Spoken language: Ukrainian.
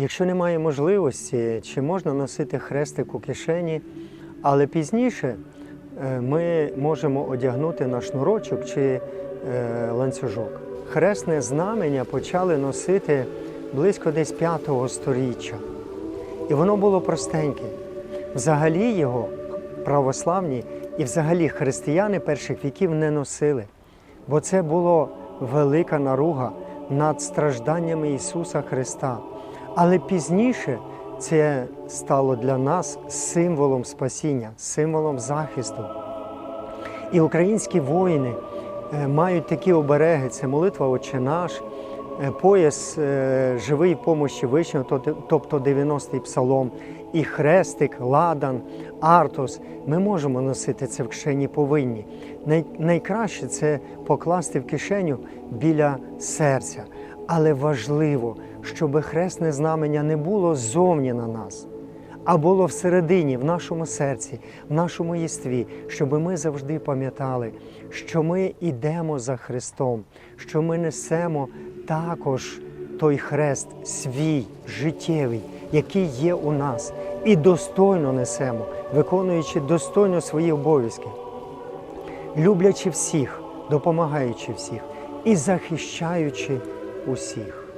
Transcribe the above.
Якщо немає можливості, чи можна носити хрестик у кишені, але пізніше е, ми можемо одягнути на шнурочок чи е, ланцюжок. Хресне знамення почали носити близько десь 5-го сторіччя. І воно було простеньке. Взагалі його православні і взагалі християни перших віків не носили, бо це було велика наруга над стражданнями Ісуса Христа. Але пізніше це стало для нас символом спасіння, символом захисту. І українські воїни е, мають такі обереги: це молитва Отче наш, е, пояс е, живий помощі Вишнього, тобто 90-й псалом, і хрестик, ладан, артос. Ми можемо носити це в кишені повинні. Най- найкраще це покласти в кишеню біля серця. Але важливо, щоб хресне знамення не було ззовні на нас а було всередині, в нашому серці, в нашому єстві, щоб ми завжди пам'ятали, що ми йдемо за Христом, що ми несемо також той хрест свій, життєвий, який є у нас, і достойно несемо, виконуючи достойно свої обов'язки, люблячи всіх, допомагаючи всіх і захищаючи o cirros.